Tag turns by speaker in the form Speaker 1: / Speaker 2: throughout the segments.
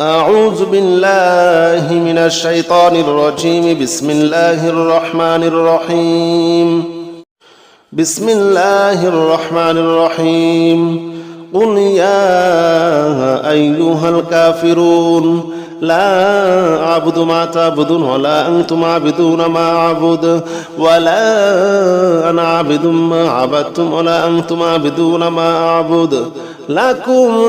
Speaker 1: أعوذ بالله من الشيطان الرجيم. بسم الله الرحمن الرحيم. بسم الله الرحمن الرحيم. قل يا أيها الكافرون لا أعبد ما تعبدون ولا أنتم عابدون ما أعبد ولا أنا عابد ما عبدتم ولا أنتم عابدون ما أعبد. لكم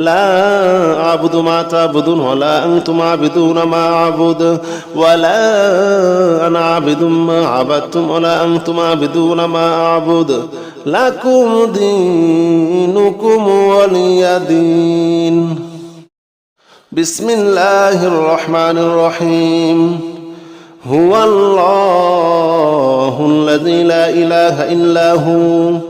Speaker 1: لا أعبد ما تعبدون ولا أنتم عابدون ما أعبد ولا أنا عابد ما عبدتم ولا أنتم عابدون ما أعبد لكم دينكم ولي دين بسم الله الرحمن الرحيم هو الله الذي لا إله إلا هو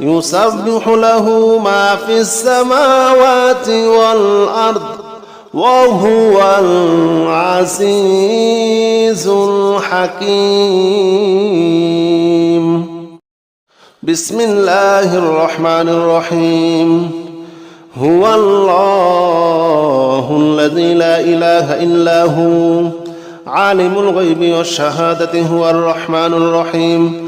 Speaker 1: يسبح له ما في السماوات والأرض وهو العزيز الحكيم. بسم الله الرحمن الرحيم. هو الله الذي لا إله إلا هو. عالم الغيب والشهادة هو الرحمن الرحيم.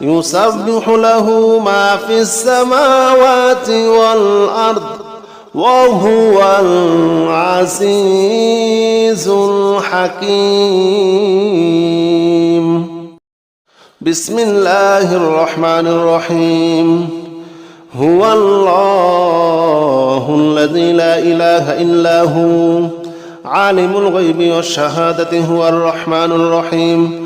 Speaker 1: يسبح له ما في السماوات والأرض وهو العزيز الحكيم. بسم الله الرحمن الرحيم. هو الله الذي لا إله إلا هو. عالم الغيب والشهادة هو الرحمن الرحيم.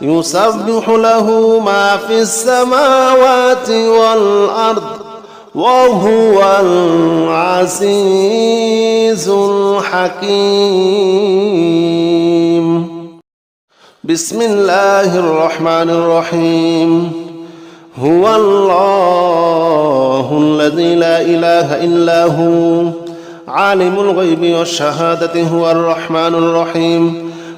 Speaker 1: يسبح له ما في السماوات والأرض وهو العزيز الحكيم. بسم الله الرحمن الرحيم. هو الله الذي لا إله إلا هو. عالم الغيب والشهادة هو الرحمن الرحيم.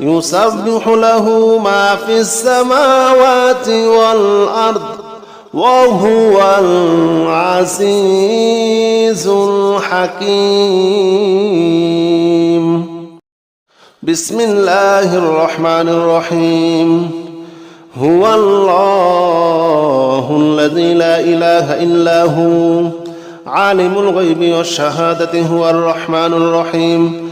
Speaker 1: يسبح له ما في السماوات والأرض وهو العزيز الحكيم. بسم الله الرحمن الرحيم. هو الله الذي لا إله إلا هو. عالم الغيب والشهادة هو الرحمن الرحيم.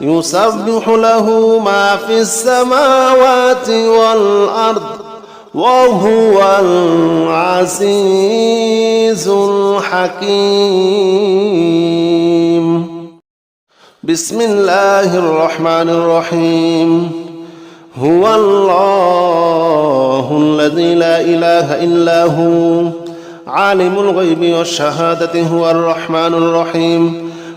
Speaker 1: يسبح له ما في السماوات والأرض وهو العزيز الحكيم. بسم الله الرحمن الرحيم. هو الله الذي لا إله إلا هو. عالم الغيب والشهادة هو الرحمن الرحيم.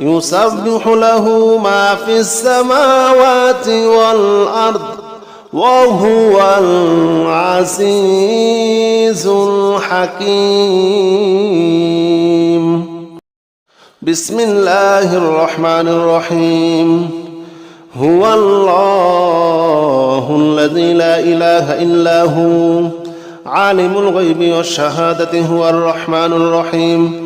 Speaker 1: يسبح له ما في السماوات والأرض وهو العزيز الحكيم. بسم الله الرحمن الرحيم. هو الله الذي لا إله إلا هو. عالم الغيب والشهادة هو الرحمن الرحيم.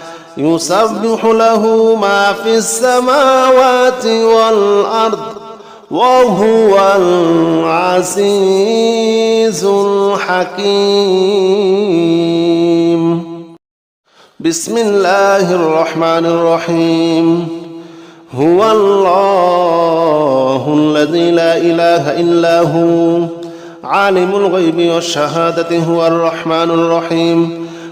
Speaker 1: يسبح له ما في السماوات والأرض وهو العزيز الحكيم. بسم الله الرحمن الرحيم. هو الله الذي لا إله إلا هو عالم الغيب والشهادة هو الرحمن الرحيم.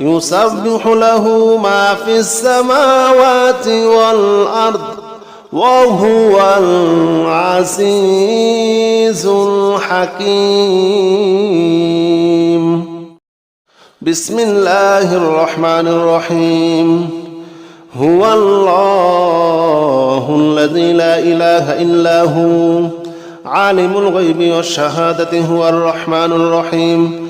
Speaker 1: يسبح له ما في السماوات والأرض وهو العزيز الحكيم. بسم الله الرحمن الرحيم. هو الله الذي لا إله إلا هو. عالم الغيب والشهادة هو الرحمن الرحيم.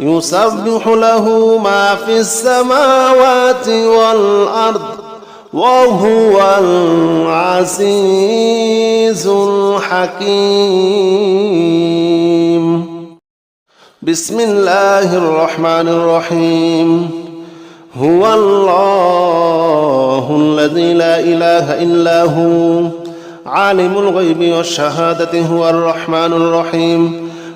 Speaker 1: يسبح له ما في السماوات والأرض وهو العزيز الحكيم. بسم الله الرحمن الرحيم. هو الله الذي لا إله إلا هو. عالم الغيب والشهادة هو الرحمن الرحيم.